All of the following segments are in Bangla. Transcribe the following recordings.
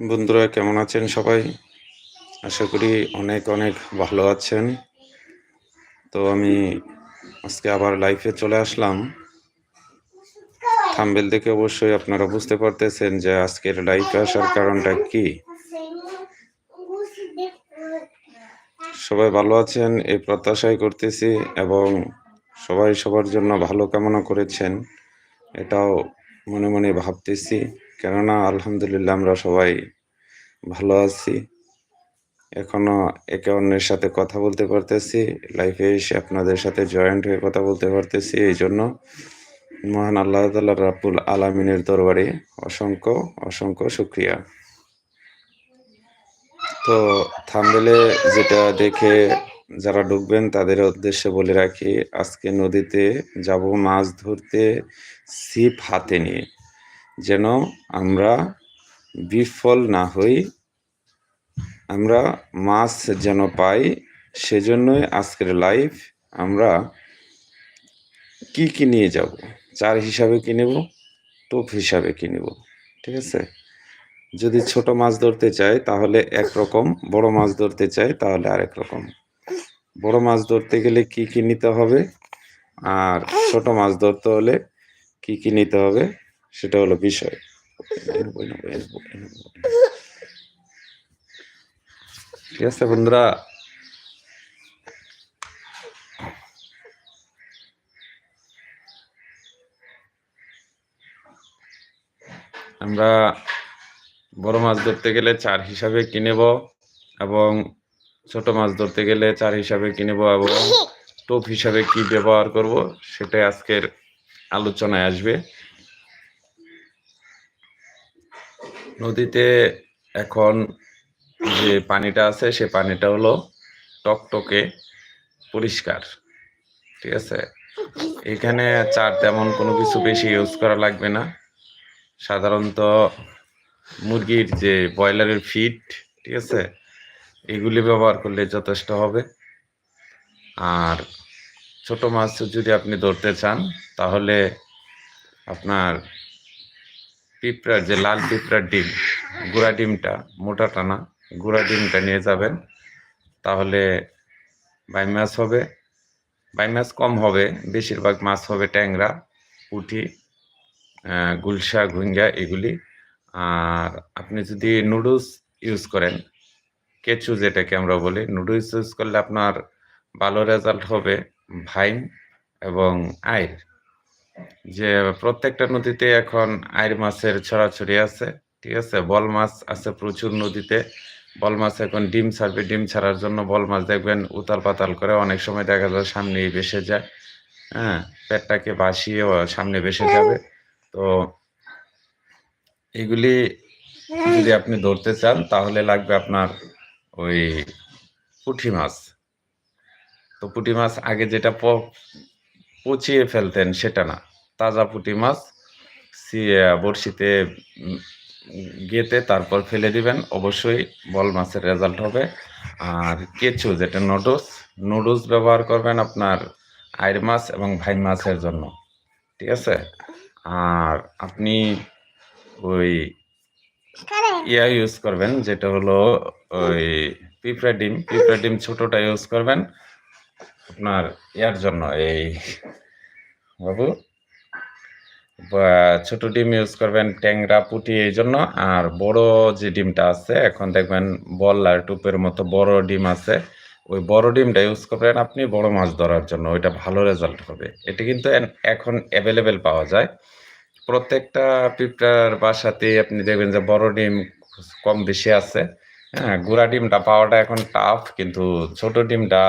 বন্ধুরা, কেমন আছেন সবাই? আশা করি অনেক অনেক ভালো আছেন। তো আমি আজকে আবার লাইফে চলে আসলাম। থাম্বেল দেখে অবশ্যই আপনারা বুঝতে পারতেছেন যে আজকের লাইফে আসার কারণটা কি। সবাই ভালো আছেন, এই প্রত্যাশাই করতেছি এবং সবাই সবার জন্য ভালো কামনা করেছেন, এটাও মনে মনে ভাবতেছি। কেননা, আলহামদুলিল্লাহ আমরা সবাই ভালো আছি। এখনও একে অন্যের সাথে কথা বলতে পারতেছি লাইফে এসে আপনাদের সাথে জয়েন্ট হয়ে কথা বলতে পারতেছি, এই জন্য মহান আল্লাহ তাল্লাহ রাবুল আলমিনের দরবারে অসংখ্য অসংখ্য শুক্রিয়া। তো থামবেলে যেটা দেখে যারা ঢুকবেন তাদের উদ্দেশ্যে বলে রাখি, আজকে নদীতে যাব, মাছ ধরতে, ছিপ হাতে নিয়ে। যেন আমরা বিফল না হই। আমরা মাছ যেন পাই, সেজন্যই আজকের লাইফ আমরা কি কি নিয়ে যাব? চার হিসাবে কি নেব? টোপ হিসাবে কি নেব? ঠিক আছে? যদি ছোট মাছ ধরতে চাই তাহলে এক রকম বড় মাছ ধরতে চাই তাহলে আরেক রকম। বড় মাছ ধরতে গেলে কি কি নিতে হবে? আর ছোট মাছ ধরতে হলে কি কি নিতে হবে? সেটা হলো বিষয়। ঠিক আছে বন্ধুরা। আমরা বড় মাছ ধরতে গেলে চার হিসাবে কিনেব এবং ছোট মাছ ধরতে গেলে চার হিসাবে কিনেব এবং টোপ হিসাবে কি ব্যবহার করব সেটাই আজকের আলোচনায় আসবে। নদীতে এখন যে পানিটা আছে, সে পানিটা হলো টকটকে পরিষ্কার, ঠিক আছে? এখানে চার তেমন কোনো কিছু বেশি ইউজ করা লাগবে না। সাধারণত মুরগির যে ব্রয়লারের ফিড ঠিক আছে? এগুলি ব্যবহার করলে যথেষ্ট হবে। আর ছোট মাছ যদি আপনি ধরতে চান, তাহলে আপনার পিঁপড়ার যে লাল পিঁপড়ার ডিম, গুঁড়া ডিমটা, মোটা টানা, গুঁড়া ডিমটা নিয়ে যাবেন। তাহলে বাই মাছ হবে। বাই মাছ কম হবে, বেশিরভাগ মাছ হবে ট্যাংরা, পুঁটি গুলশা ঘুঙ্গা এগুলি। আর আপনি যদি নুডলস ইউজ করেন, কেচু যেটাকে আমরা বলি, নুডলস ইউজ করলে আপনার ভালো রেজাল্ট হবে ভাইন এবং আয়ের যে প্রত্যেকটা নদীতে এখন আয়ের মাছের ছড়াছড়ি আছে, ঠিক আছে? বল মাছ আছে প্রচুর নদীতে। বল মাছ এখন ডিম ছাড়বে, ডিম ছাড়ার জন্য বল মাছ দেখবেন উতাল পাতাল করে অনেক সময় দেখা যায় সামনেই বেসে যায় হ্যাঁ? পেটটাকে বাসিয়ে সামনে বেসে যাবে। তো এগুলি যদি আপনি ধরতে চান, তাহলে লাগবে আপনার ওই পুঁটি মাছ। তো পুঁটি মাছ আগে যেটা পচিয়ে ফেলতেন সেটা না। তাজা পুঁটি মাছ বড়শিতে গেতে তারপর ফেলে দিবেন। অবশ্যই বল মাছের রেজাল্ট হবে। আর কেঁচু যেটা নুডলস নুডলস ব্যবহার করবেন আপনার আইর মাছ এবং ভাই মাছের জন্য। ঠিক আছে? আর আপনি ওই ইয়া ইউজ করবেন যেটা হলো ওই পিঁপড়া ডিম। পিঁপড়া ডিম ছোটোটা ইউজ করবেন। আপনার ইয়ার জন্য এই, বাবু। ছোট ডিম ইউজ করবেন ট্যাংরা পুটি এই জন্য, আর বড় যে ডিমটা আছে, এখন দেখবেন বল আর টুপের মতো বড় ডিম আছে, ওই বড় ডিমটা ইউজ করবেন আপনি বড় মাছ ধরার জন্য, ওইটা ভালো রেজাল্ট হবে। এটা কিন্তু এখন অ্যাভেলেবেল পাওয়া যায়। প্রত্যেকটা পিঁপড়ার বাসাতে আপনি দেখবেন যে বড় ডিম কম বেশি আছে। হ্যাঁ গুড়া ডিমটা পাওয়াটা এখন টাফ কিন্তু ছোট ডিমটা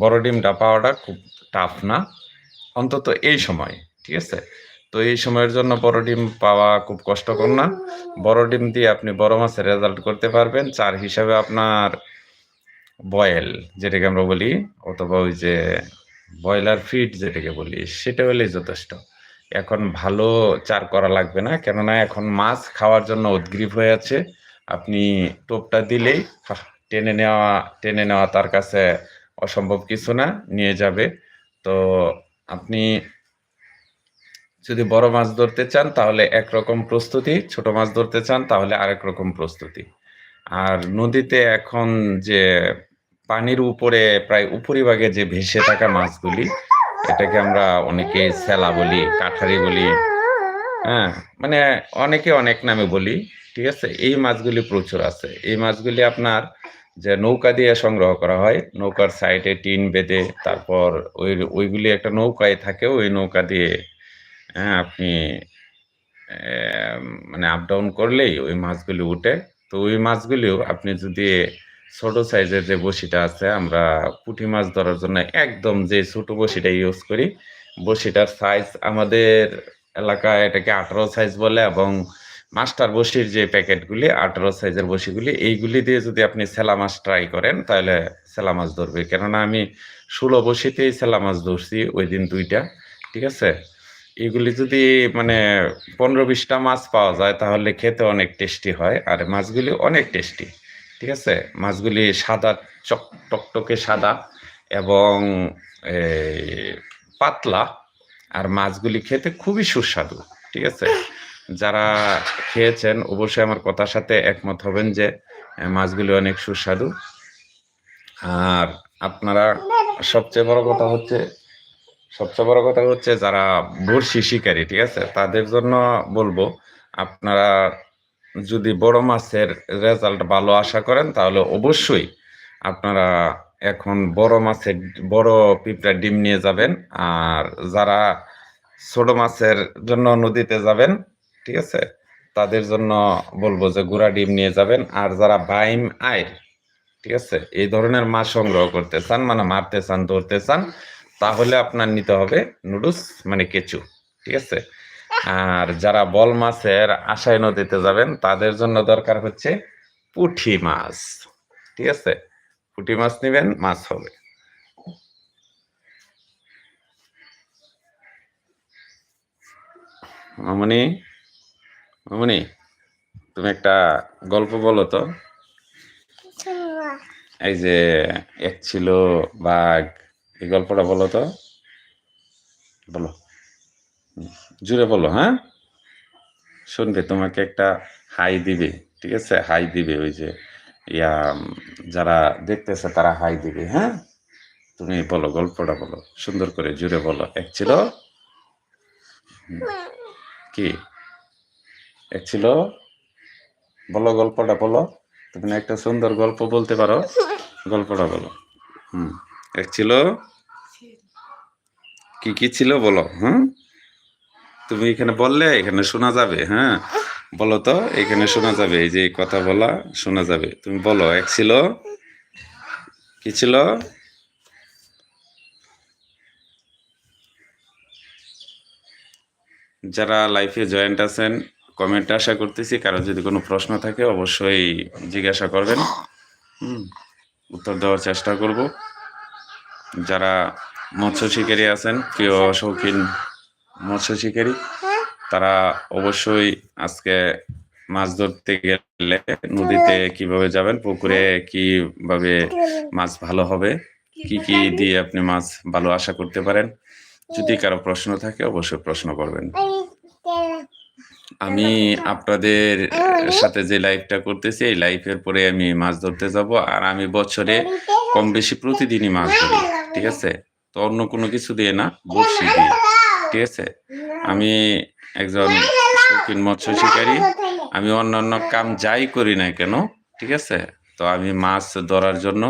বড় ডিমটা পাওয়াটা খুব টাফ না। অন্তত এই সময়, ঠিক আছে? তো এই সময়ের জন্য বড় ডিম পাওয়া খুব কষ্টকর না। বড় ডিম দিয়ে আপনি বড় মাছের রেজাল্ট করতে পারবেন। চার হিসাবে আপনার বয়েল যেটাকে আমরা বলি, অথবা ওই যে ব্রয়লার ফিড যেটাকে বলি, সেটা হলেই যথেষ্ট। এখন ভালো চার করা লাগবে না, কেননা এখন মাছ খাওয়ার জন্য উদ্গ্রীব হয়ে আছে। আপনি টোপটা দিলেই টেনে নেওয়া টেনে নেওয়া তার কাছে অসম্ভব কিছু না, নিয়ে যাবে। তো আপনি যদি বড় মাছ ধরতে চান, তাহলে একরকম প্রস্তুতি, ছোট মাছ ধরতে চান, তাহলে আরেক রকম প্রস্তুতি। আর নদীতে এখন যে পানির উপরে, প্রায় উপরিভাগে যে ভেসে থাকা মাছগুলি, এটাকে আমরা অনেকে সেলা বলি, কাঠারি বলি হ্যাঁ মানে অনেকে অনেক নামে বলি, ঠিক আছে? এই মাছগুলি প্রচুর আছে। এই মাছগুলি আপনার যে নৌকা দিয়ে সংগ্রহ করা হয়, নৌকার সাইডে টিন বেঁধে তারপর ওই, ওইগুলি একটা নৌকায় থাকে, ওই নৌকা দিয়ে হ্যাঁ আপনি মানে আপ ডাউন করলেই ওই মাছগুলি উঠে। তো ওই মাছগুলিও আপনি যদি ছোট সাইজের যে বড়শিটা আছে, আমরা পুঁটি মাছ ধরার জন্য একদম যে ছোট বড়শিটা ইউজ করি বড়শিটার সাইজ আমাদের এলাকায় এটাকে আঠারো সাইজ বলে এবং মাস্টার বসির যে প্যাকেটগুলি, আঠারো সাইজের বসিগুলি, এইগুলি দিয়ে যদি আপনি সেলা মাছ ট্রাই করেন, তাহলে সেলা মাছ ধরবে। কেননা আমি ষোলো বসিতেই সেলা মাছ ধরছি ওই দিন দুইটা, ঠিক আছে? এগুলি যদি মানে পনেরো বিশটা মাছ পাওয়া যায়, তাহলে খেতে অনেক টেস্টি হয়, আর মাছগুলি অনেক টেস্টি ঠিক আছে? মাছগুলি সাদা, চক, টকটকে সাদা এবং পাতলা, আর মাছগুলি খেতে খুবই সুস্বাদু, ঠিক আছে? যারা খেয়েছেন, অবশ্যই আমার কথার সাথে একমত হবেন যে মাছগুলি অনেক সুস্বাদু। আর আপনারা সবচেয়ে বড় কথা হচ্ছে, সবচেয়ে বড় কথা হচ্ছে যারা বড়শি শিকারী, ঠিক আছে? তাদের জন্য বলব, আপনারা যদি বড় মাছের রেজাল্ট ভালো আশা করেন, তাহলে অবশ্যই আপনারা এখন বড় মাছের, বড় পিঁপড়ার ডিম নিয়ে যাবেন। আর যারা ছোট মাছের জন্য নদীতে যাবেন ঠিক আছে? তাদের জন্য বলব যে গুড়া ডিম নিয়ে যাবেন আর যারা বাইম আয় ঠিক আছে? এই ধরনের মাছ সংগ্রহ করতে চান মানে মারতে চান, ধরতে চান, তাহলে আপনার নিতে হবে নুডলস মানে কেঁচু, ঠিক আছে? আর যারা বল মাছের আশায় নদীতে যাবেন, তাদের জন্য দরকার হচ্ছে পুঁটি মাছ, ঠিক আছে? পুঁটি মাছ নেবেন, মাছ হবে। মামনি? মামনি, তুমি একটা গল্প বলো তো। এই যে এক ছিল বাঘ, এই গল্পটা বলো তো। বলো। জুড়ে বলো হ্যাঁ? শুনবে, তোমাকে একটা হাই দিবে, ঠিক আছে? হাই দিবে, ওই যে, ইয়া, যারা দেখতেছে তারা হাই দিবে হ্যাঁ? তুমি বলো, গল্পটা বলো, সুন্দর করে জুড়ে বলো। এক ছিল? কি? এক ছিল, বলো গল্পটা বলো। তুমি একটা সুন্দর গল্প বলতে পারো। গল্পটা বলো। হুম, এক ছিল, কি কি ছিল বলো, হুম? তুমি এখানে বললে, এখানে শোনা যাবে হ্যাঁ? বলো তো, এখানে শোনা যাবে, এই যে কথা বলা, শোনা যাবে। তুমি বলো, এক ছিল, কি ছিল? যারা লাইফে জয়েন্ট আছেন কমেন্ট আশা করতেছি, কারও যদি কোনো প্রশ্ন থাকে অবশ্যই জিজ্ঞাসা করবেন। উত্তর দেওয়ার চেষ্টা করব। যারা মৎস্য শিকারী আছেন, প্রিয় শৌখিন মৎস্য শিকারী, তারা অবশ্যই আজকে মাছ ধরতে গেলে নদীতে কীভাবে যাবেন, পুকুরে কীভাবে মাছ ভালো হবে, কি কি দিয়ে আপনি মাছ ভালো আশা করতে পারেন, যদি কারও প্রশ্ন থাকে অবশ্যই প্রশ্ন করবেন। আমি আপনাদের সাথে যে লাইভটা করতেছি এই লাইভের পরে আমি মাছ ধরতে যাব। আর আমি বছরে কম বেশি প্রতিদিনই মাছ ধরি ঠিক আছে? তো অন্য কোনো কিছু দিয়ে না বড়শি দিয়ে ঠিক আছে? আমি একজন শৌখিন মৎস্য শিকারী। আমি অন্যান্য কাম যাই করি না কেন ঠিক আছে? তো আমি মাছ ধরার জন্য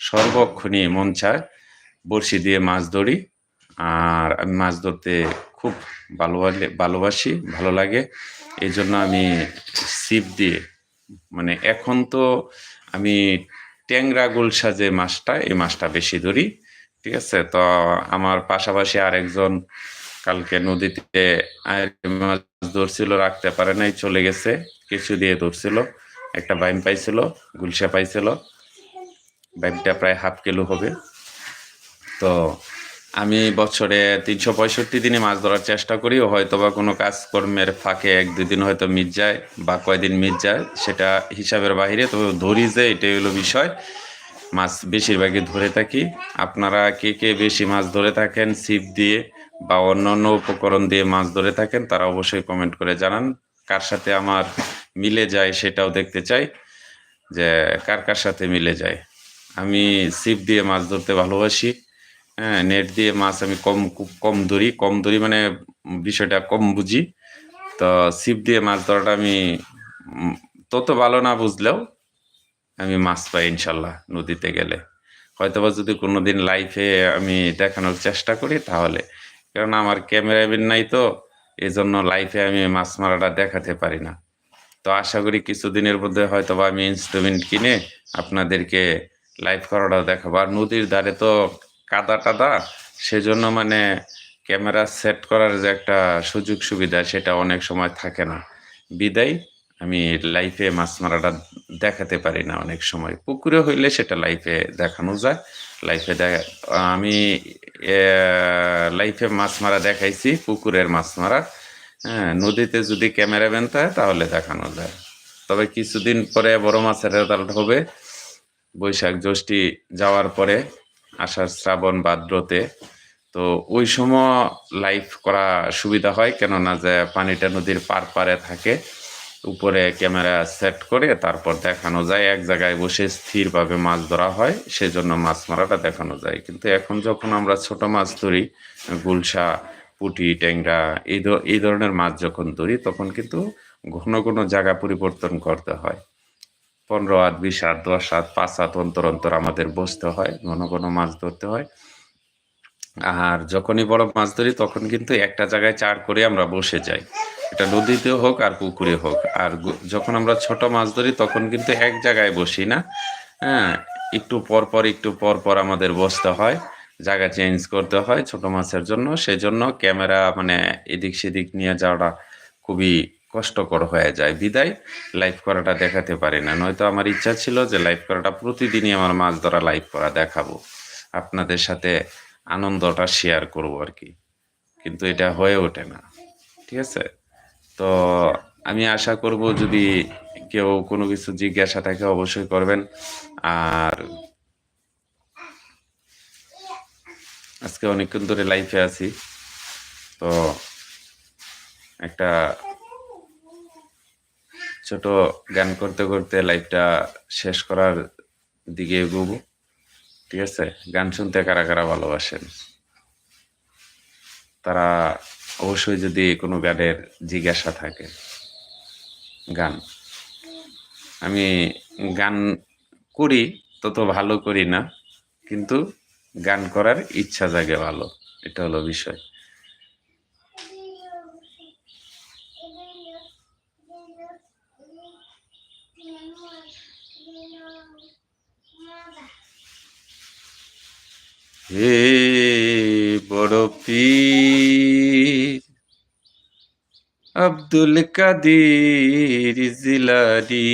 সর্বক্ষণই মন চায় বড়শি দিয়ে মাছ ধরি। আর আমি মাছ ধরতে খুব ভালোবাসি ভালোবাসি, ভালো লাগে। এই জন্য আমি ছিপ দিয়ে মানে এখন তো আমি ট্যাংরা গুলশা যে মাছটা, এই মাছটা বেশি ধরি, ঠিক আছে? তো আমার পাশাপাশি আরেকজন কালকে নদীতে মাছ ধরছিল, রাখতে পারে নাই, চলে গেছে কিছু দিয়ে ধরছিল, একটা বাইম পাইছিল, গুলশা পাইছিল। বাইমটা প্রায় হাফ কিলো হবে। তো আমি বছরে তিনশো পঁয়ষট্টি দিনে মাছ ধরার চেষ্টা করি হয়তো বা কোনো কাজকর্মের ফাঁকে এক, দুই দিন হয়তো মিট যায় বা কয়দিন মিট যায়, সেটা হিসাবের বাইরে তবে ধরি যে এটাই হলো বিষয়, মাছ বেশিরভাগই ধরে থাকি। আপনারা কে কে বেশি মাছ ধরে থাকেন, ছিপ দিয়ে বা অন্য অন্য উপকরণ দিয়ে মাছ ধরে থাকেন, তারা অবশ্যই কমেন্ট করে জানান। কার সাথে আমার মিলে যায় সেটাও দেখতে চাই, যে কার কার সাথে মিলে যায়। আমি ছিপ দিয়ে মাছ ধরতে ভালোবাসি। হ্যাঁ নেট দিয়ে মাছ আমি কম, খুব কম ধরি কম ধরি মানে বিষয়টা কম বুঝি। তো ছিপ দিয়ে মাছ ধরাটা আমি তত ভালো না বুঝলেও আমি মাছ পাই ইনশাল্লাহ নদীতে গেলে। হয়তোবা যদি কোনোদিন লাইফে আমি দেখানোর চেষ্টা করি তাহলে। কারণ আমার ক্যামেরাম্যান নাই তো এই জন্য লাইফে আমি মাছ মারাটা দেখাতে পারি না। তো আশা করি কিছুদিনের মধ্যে হয়তোবা আমি ইনস্ট্রুমেন্ট কিনে আপনাদেরকে লাইভ করাটাও দেখাবো। আর নদীর ধারে তো কাদা টাদা সেজন্য মানে ক্যামেরা সেট করার যে একটা সুযোগ সুবিধা সেটা অনেক সময় থাকে না। বিদায়, আমি লাইফে মাছ মারাটা দেখাতে পারি না অনেক সময়। পুকুরে হইলে সেটা লাইফে দেখানো যায়। লাইফে দেখা আমি লাইফে মাছ মারা দেখাইছি, পুকুরের মাছ মারা। হ্যাঁ নদীতে যদি ক্যামেরাম্যান থাকে তাহলে দেখানো যায়। তবে কিছুদিন পরে বড় মাছের রেজাল্ট হবে। বৈশাখ জ্যৈষ্ঠী যাওয়ার পরে আষাঢ় শ্রাবণ ভাদ্রতে। তো ওই সময় লাইভ করা সুবিধা হয়, কেননা যে পানিটা নদীর পার পারে থাকে, উপরে ক্যামেরা সেট করে তারপর দেখানো যায়, এক জায়গায় বসে স্থিরভাবে মাছ ধরা হয়, সেজন্য মাছ মারাটা দেখানো যায়। কিন্তু এখন যখন আমরা ছোট মাছ ধরি, গুলশা, পুঁটি, ট্যাংরা, এই এই ধরনের মাছ যখন ধরি, তখন কিন্তু ঘন ঘন জায়গা পরিবর্তন করতে হয়। পনেরো হাত বিশ হাত দশ হাত পাঁচ হাত অন্তর অন্তর আমাদের বসতে হয়, ঘন ঘন মাছ ধরতে হয়। আর যখনই বড় মাছ ধরি, তখন কিন্তু একটা জায়গায় চার করে আমরা বসে যাই। এটা নদীতে হোক আর পুকুরে হোক। আর যখন আমরা ছোট মাছ ধরি, তখন কিন্তু এক জায়গায় বসি না। হ্যাঁ একটু পর পর, একটু পর পর আমাদের বসতে হয়। জায়গা চেঞ্জ করতে হয় ছোট মাছের জন্য। সেজন্য ক্যামেরা মানে এদিক সেদিক নিয়ে যাওয়াটা খুবই কষ্টকর হয়ে যায়। বিদায় লাইভ করাটা দেখাতে পারি না। নয়তো আমার ইচ্ছা ছিল যে লাইভ করাটা প্রতিদিনই আমার মাছ ধরা লাইভ করা দেখাবো। আপনাদের সাথে আনন্দটা শেয়ার করব আর কি। কিন্তু এটা হয়ে ওঠে না। ঠিক আছে? তো আমি আশা করব যদি কেউ কোনো কিছু জিজ্ঞাসা থাকে অবশ্যই করবেন। আর আজকে অনেকক্ষণ ধরে লাইফে আছি। তো একটা ছোট গান করতে করতে লাইফটা শেষ করার দিকে এগোবো। ঠিক আছে? গান শুনতে কারা কারা ভালোবাসেন? তারা অবশ্যই যদি কোনো গানের জিজ্ঞাসা থাকে, গান। আমি গান করি, তত ভালো করি না, কিন্তু গান করার ইচ্ছা জাগে ভালো। এটা হলো বিষয়। হে বড় পীর, আব্দুল কাদির জিলানি,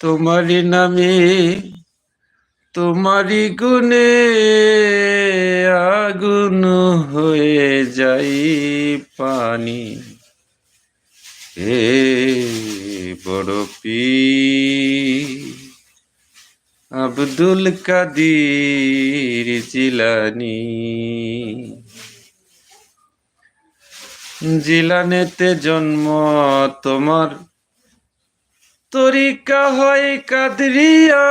তোমারি নামে তোমারি গুণে আগুন হয়ে যাই পানি। হে বড় পীর আব্দুল কাদির জিলানি। জিলানেতে জন্ম তোমার। তরিকা হয় কাদরিয়া।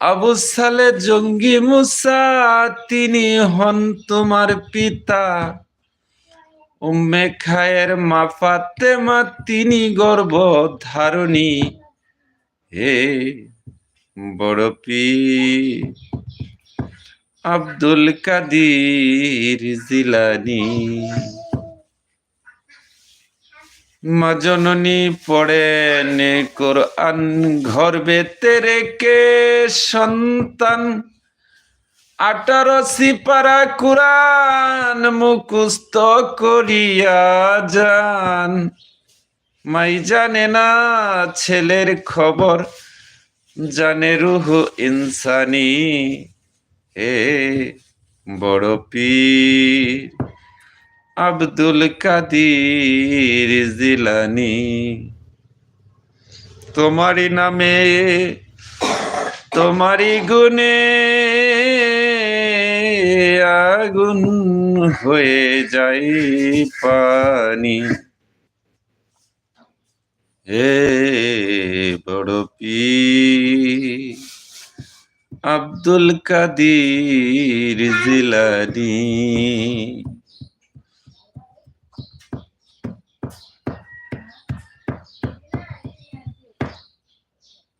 আবু সালে জঙ্গি মুসা, তিনি হন তোমার পিতা। উম্মে খায়ের মা তিনি গর্ভ ধারণী হে বড় আব্দুল কাদির জিলানি। মা জননী পড়েন কোরআন গর্বে তেরে কে সন্তান। আঠারো সিপারা কুরান মুখস্থ করিয়া যান। মাই জানে না ছেলের খবর, জানে রুহ ইনসানি। এ বড় পীর, আব্দুল কাদির জিলানি। তোমারই নামে, তোমারই গুণে হয়ে যাই পানি। হে বড় পীর, আব্দুল কাদির জিলানি।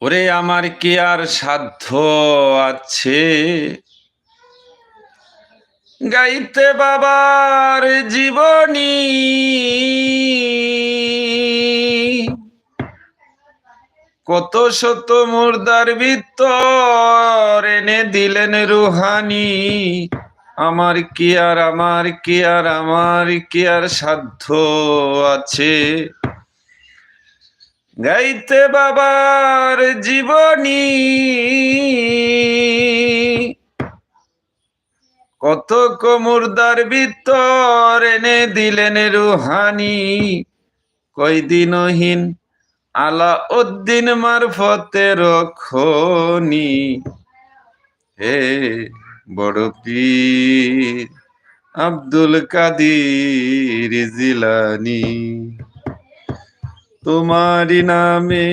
ওরে আমার কি আর সাধ্য আছে? গাইতে বাবার জীবনী। কত শত মুর্দার ভিতর এনে দিলেন রুহানি। আমার কি আর, আমার কি আর, আমার কি আর সাধ্য আছে? গাইতে বাবার জীবনী। কত কমুরদার ভিতর এনে দিলেন রুহানি। কয়দিনহীন আলা উদ্দিন মারফতে রক্ষনি হে বড় পীর আব্দুল কাদির জিলানি। তোমারি নামে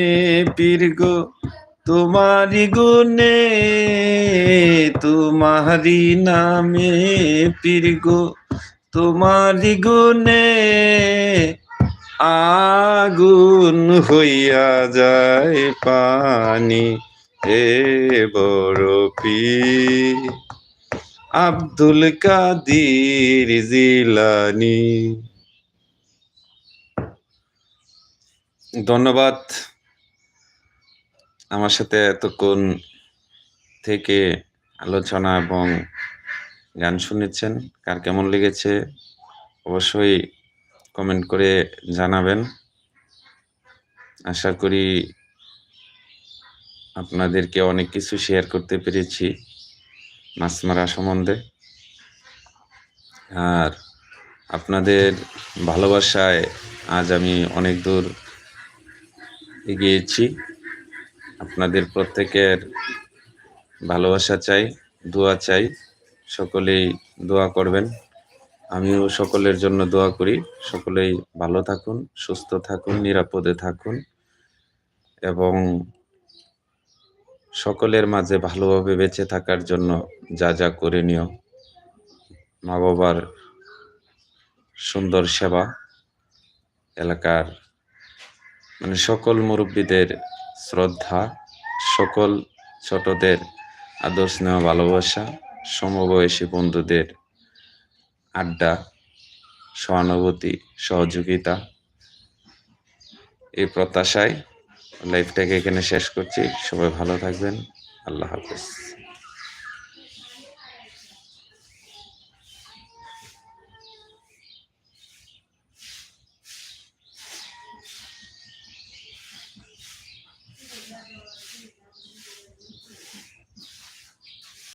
পীর গো তোমারি গুনে তোমারি নামে পীর গো। তোমারি গুনে আগুন হইয়া যায় পানি বড় পীর। আব্দুল কাদির জিলানি। ধন্যবাদ। আমার সাথে এতক্ষণ থেকে আলোচনা এবং গান শুনেছেন, কার কেমন লেগেছে অবশ্যই কমেন্ট করে জানাবেন। আশা করি আপনাদেরকে অনেক কিছু শেয়ার করতে পেরেছি মাছ মারা সম্বন্ধে। আর আপনাদের ভালোবাসায় আজ আমি অনেক দূর এগিয়েছি। আপনাদের প্রত্যেকের ভালোবাসা চাই, দোয়া চাই, সকলেই দোয়া করবেন। আমিও সকলের জন্য দোয়া করি। সকলেই ভালো থাকুন, সুস্থ থাকুন, নিরাপদে থাকুন এবং সকলের মাঝে ভালোভাবে বেঁচে থাকার জন্য যা যা করে নিও মা বাবার সুন্দর সেবা এলাকার মানে সকল মুরব্বীদের শ্রদ্ধা, সকল ছোটদের আদর স্নেহ ভালোবাসা, সমবয়সী বন্ধুদের আড্ডা, সহানুভূতি, সহযোগিতা। এই প্রত্যাশায় লাইফটাকে এখানে শেষ করছি। সবাই ভালো থাকবেন। আল্লাহ হাফেজ।